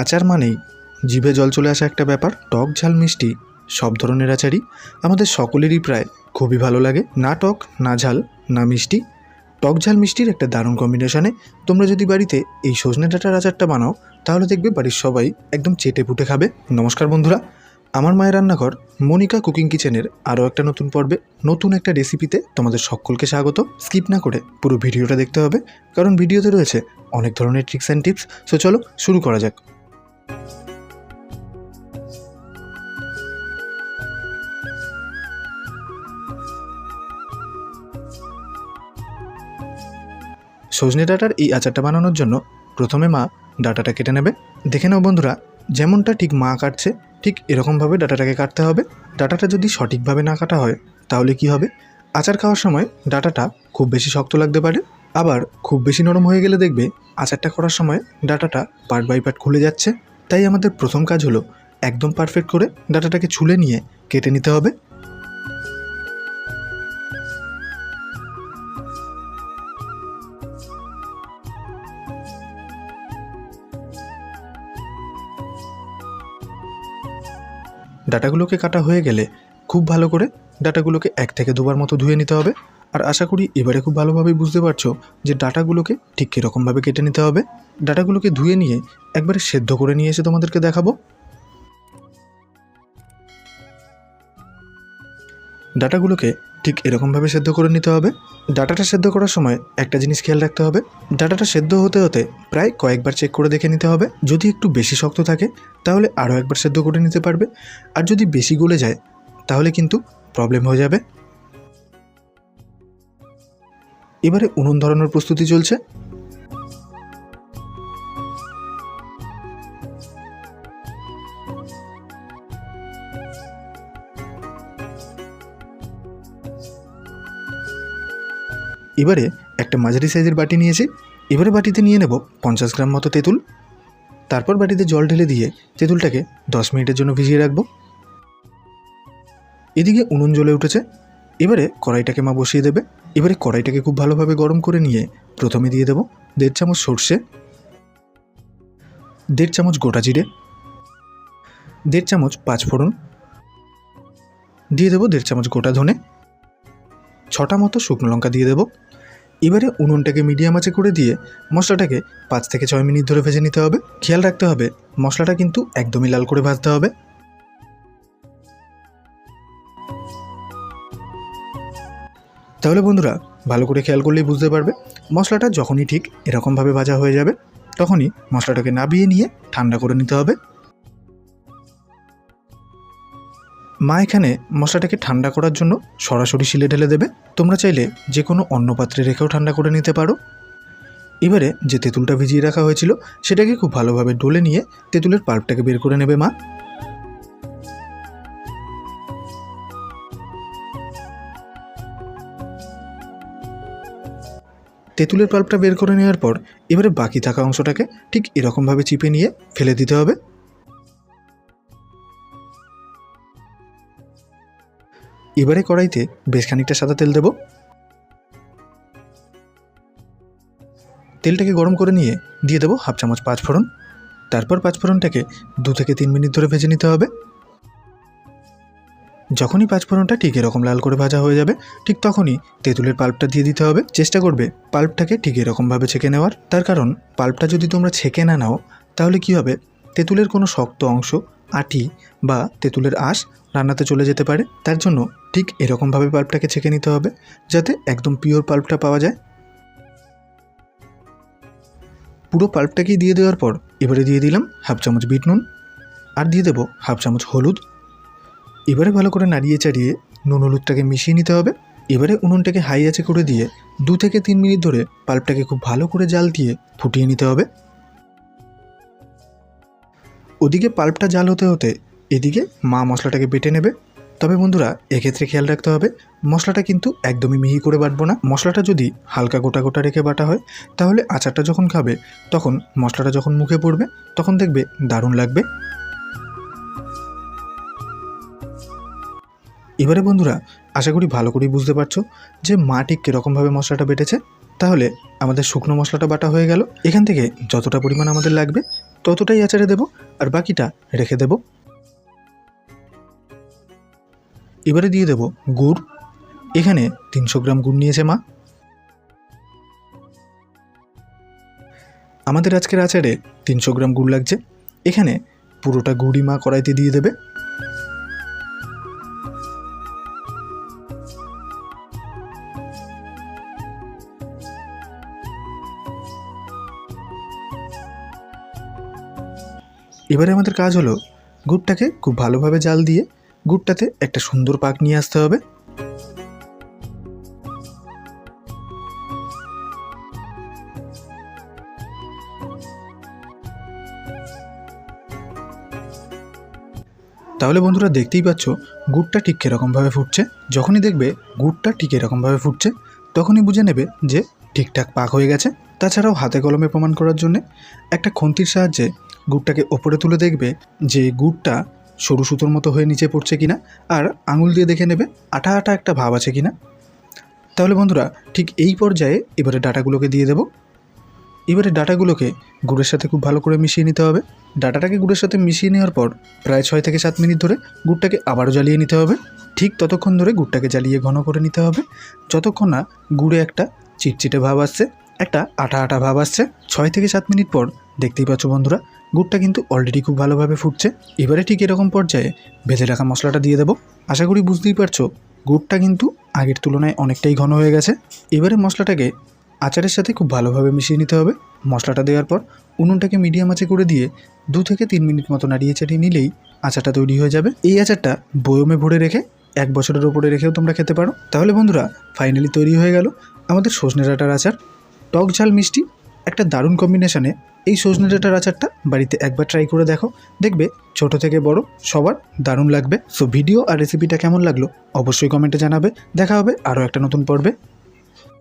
আচার মানেই জিভে জল চলে আসা একটা ব্যাপার, টক ঝাল মিষ্টি, সব ধরনের আচারই আমাদের সকলেরই প্রায় খুবই ভালো লাগে, না টক, না ঝাল, না মিষ্টি। টক ঝাল মিষ্টির একটা দারুণ কম্বিনেশনে তোমরা যদি বাড়িতে এই সজনে ডাঁটার আচারটা বানাও, তাহলে দেখবে বাড়ির সবাই একদম চেটে পুটে খাবে। নমস্কার বন্ধুরা, আমার মায়ের রান্নাঘর মনিকা কুকিং কিচেনের আরও একটা নতুন পর্বে, নতুন একটা রেসিপিতে তোমাদের সকলকে স্বাগত। স্কিপ না করে পুরো ভিডিওটা দেখতে হবে, কারণ ভিডিওতে রয়েছে অনেক ধরনের ট্রিক্স অ্যান্ড টিপস সো চলো শুরু করা যাক। সজনে ডাটার এই আচারটা বানানোর জন্য প্রথমে মা ডাটাটা কেটে নেবে। দেখে নাও বন্ধুরা, যেমনটা ঠিক মা কাটছে, ঠিক এরকমভাবে ডাটাটাকে কাটতে হবে। ডাটাটা যদি সঠিকভাবে না কাটা হয়, তাহলে কি হবে? আচার খাওয়ার সময় ডাটাটা খুব বেশি শক্ত লাগতে পারে। আবার খুব বেশি নরম হয়ে গেলে দেখবে আচারটা করার সময় ডাটাটা পার্ট বাই পার্ট খুলে যাচ্ছে। তাই আমাদের প্রথম কাজ হলো একদম পারফেক্ট করে ডাটাটাকে ছুলে নিয়ে কেটে নিতে হবে। ডাটাগুলোকে কাটা হয়ে গেলে খুব ভালো করে ডাটাগুলোকে এক থেকে দুবার মতো ধুয়ে নিতে হবে। আর আশা করি এবারে খুব ভালোভাবেই বুঝতে পারছ যে ডাটাগুলোকে ঠিক কীরকমভাবে কেটে নিতে হবে। ডাটাগুলোকে ধুয়ে নিয়ে একবারে সেদ্ধ করে নিয়ে এসে তোমাদেরকে দেখাবো। ডাটাগুলোকে ঠিক এরকমভাবে সেদ্ধ করে নিতে হবে। ডাটাটা সেদ্ধ করার সময় একটা জিনিস খেয়াল রাখতে হবে। ডাটাটা সেদ্ধ হতে হতে প্রায় কয়েকবার চেক করে দেখে নিতে হবে। যদি একটু বেশি শক্ত থাকে, তাহলে আরও একবার সেদ্ধ করে নিতে পারবে। আর যদি বেশি গলে যায়, তাহলে কিন্তু প্রবলেম হয়ে যাবে। এবারে উনুন ধরানোর প্রস্তুতি চলছে। এবারে একটা মাঝারি সাইজের বাটি নিয়েছি। এবারে বাটিতে নিয়ে নেব পঞ্চাশ গ্রাম মতো তেঁতুল। তারপর বাটিতে জল ঢেলে দিয়ে তেঁতুলটাকে দশ মিনিটের জন্য ভিজিয়ে রাখব। এদিকে উনুন জ্বলে উঠেছে। এবারে কড়াইটাকে মা বসিয়ে দেবে। এবারে কড়াইটাকে খুব ভালোভাবে গরম করে নিয়ে প্রথমে দিয়ে দেবো দেড় চামচ সর্ষে, দেড় চামচ গোটা জিরে, দেড় চামচ পাঁচফোড়ন, দিয়ে দেবো দেড় চামচ গোটা ধনে, ছটা মতো শুকনো লঙ্কা দিয়ে দেবো। এবারে উনুনটাকে মিডিয়াম আঁচে করে দিয়ে মশলাটাকে পাঁচ থেকে ছয় মিনিট ধরে ভেজে নিতে হবে। খেয়াল রাখতে হবে, মশলাটা কিন্তু একদমই লাল করে ভাজতে হবে। তাহলে বন্ধুরা, ভালো করে খেয়াল করলেই বুঝতে পারবে, মশলাটা যখনই ঠিক এরকমভাবে ভাজা হয়ে যাবে, তখনই মশলাটাকে নাবিয়ে নিয়ে ঠান্ডা করে নিতে হবে। মা এখানে মশলাটাকে ঠান্ডা করার জন্য সরাসরি শিলে ঢেলে দেবে। তোমরা চাইলে যে কোনো অন্য পাত্রে রেখেও ঠান্ডা করে নিতে পারো। এবারে যে তেঁতুলটা ভিজিয়ে রাখা হয়েছিল, সেটাকে খুব ভালোভাবে ডলে নিয়ে তেঁতুলের পাল্পটাকে বের করে নেবে মা। তেঁতুলের পাল্পটা বের করে নেওয়ার পর এবারে বাকি থাকা অংশটাকে ঠিক এরকমভাবে চিপে নিয়ে ফেলে দিতে হবে। এবারে কড়াইতে বেশ খানিকটা সাদা তেল দেব। তেলটাকে গরম করে নিয়ে দিয়ে দেবো হাফ চামচ পাঁচফোড়ন। তারপর পাঁচফোড়নটাকে দু থেকে তিন মিনিট ধরে ভেজে নিতে হবে। যখনই পাঁচফোড়নটা ঠিক এরকম লাল করে ভাজা হয়ে যাবে, ঠিক তখনই তেঁতুলের পাল্পটা দিয়ে দিতে হবে। চেষ্টা করবে পাল্পটাকে ঠিক এরকমভাবে ছেঁকে নেওয়ার। তার কারণ, পাল্পটা যদি তোমরা ছেঁকে না নাও, তাহলে কি হবে? তেঁতুলের কোনো শক্ত অংশ, আটি বা তেঁতুলের আঁশ রান্নাতে চলে যেতে পারে। তার জন্য ঠিক এরকমভাবে পাল্পটাকে ছেঁকে নিতে হবে, যাতে একদম পিওর পাল্পটা পাওয়া যায়। পুরো পাল্পটাকেই দিয়ে দেওয়ার পর, এবারে দিয়ে দিলাম হাফ চামচ বিট নুন। আর দিয়ে দেবো হাফ চামচ হলুদ। এবারে ভালো করে নাড়িয়ে চাড়িয়ে নুন হলুদটাকে মিশিয়ে নিতে হবে। এবারে উনুনটাকে হাই আছে করে দিয়ে দু থেকে তিন মিনিট ধরে পাল্পটাকে খুব ভালো করে জাল দিয়ে ফুটিয়ে নিতে হবে। ওদিকে পাল্পটা জাল হতে হতে এদিকে মা মশলাটাকে বেটে নেবে। তবে বন্ধুরা, এক্ষেত্রে খেয়াল রাখতে হবে, মশলাটা কিন্তু একদমই মিহি করে বাটবো না। মশলাটা যদি হালকা গোটা গোটা রেখে বাটা হয়, তাহলে আচারটা যখন খাবে, তখন মশলাটা যখন মুখে পড়বে, তখন দেখবে দারুণ লাগবে। এবারে বন্ধুরা, আশা করি ভালো করেই বুঝতে পারছ যে মা ঠিক কীরকমভাবে মশলাটা বেটেছে। তাহলে আমাদের শুকনো মশলাটা বাটা হয়ে গেল। এখান থেকে যতটা পরিমাণ আমাদের লাগবে, ততটাই আচারে দেব, আর বাকিটা রেখে দেব। এবারে দিয়ে দেব গুড়। এখানে তিনশো গ্রাম গুড় নিয়েছে মা। আমাদের আজকের আচারে তিনশো গ্রাম গুড় লাগছে। এখানে পুরোটা গুড়ি মা কড়াইতে দিয়ে দেবে। এবারে আমাদের কাজ হলো গুড়টাকে খুব ভালোভাবে জাল দিয়ে গুড়টাতে একটা সুন্দর পাক নিয়ে আসতে হবে। তাহলে বন্ধুরা দেখতেই পাচ্ছ, গুড়টা ঠিক কীরকমভাবে ফুটছে। যখনই দেখবে গুড়টা ঠিক এরকমভাবে ফুটছে, তখনই বুঝে নেবে যে ঠিকঠাক পাক হয়ে গেছে। তাছাড়াও হাতে কলমে প্রমাণ করার জন্যে একটা খন্তির সাহায্যে গুড়টাকে ওপরে তুলে দেখবে যে গুড়টা সরু সুতোর মতো হয়ে নিচে পড়ছে কিনা, আর আঙুল দিয়ে দেখে নেবে আটা আটা একটা ভাব আছে কিনা। তাহলে বন্ধুরা, ঠিক এই পর্যায়ে এবারে ডাটাগুলোকে দিয়ে দেবো। এবারে ডাটাগুলোকে গুড়ের সাথে খুব ভালো করে মিশিয়ে নিতে হবে। ডাটাটাকে গুড়ের সাথে মিশিয়ে নেওয়ার পর প্রায় ছয় থেকে সাত মিনিট ধরে গুড়টাকে আবারও জ্বালিয়ে নিতে হবে। ঠিক ততক্ষণ ধরে গুড়টাকে জ্বালিয়ে ঘন করে নিতে হবে। যতক্ষণ না গুড়ে একটা চিটচিটে ভাব আসছে একটা আটা আটা ভাব আসছে। ছয় থেকে সাত মিনিট পর দেখতেই পাচ্ছ বন্ধুরা, গুড়টা কিন্তু অলরেডি খুব ভালোভাবে ফুটছে। এবারে ঠিক এরকম পর্যায়ে ভেজে রাখা মশলাটা দিয়ে দেবো। আশা করি বুঝতেই পারছ, গুড়টা কিন্তু আগের তুলনায় অনেকটাই ঘন হয়ে গেছে। এবারে মশলাটাকে আচারের সাথে খুব ভালোভাবে মিশিয়ে নিতে হবে। মশলাটা দেওয়ার পর উনুনটাকে মিডিয়াম আঁচে করে দিয়ে দু থেকে তিন মিনিট মতো নাড়িয়ে চাড়িয়ে নিলেই আচারটা তৈরি হয়ে যাবে। এই আচারটা বয়মে ভরে রেখে এক বছরের ওপরে রেখেও তোমরা খেতে পারো। তাহলে বন্ধুরা ফাইনালি তৈরি হয়ে গেল আমাদের সজনে ডাঁটার আচার। টক ঝাল মিষ্টি, একটা দারুণ কম্বিনেশানে এই সজনে ডাটার আচারটা বাড়িতে একবার ট্রাই করে দেখো। দেখবে ছোট থেকে বড় সবার দারুণ লাগবে। সো ভিডিও আর রেসিপিটা কেমন লাগল? অবশ্যই কমেন্টে জানাবে। দেখা হবে আরও একটা নতুন পর্বে।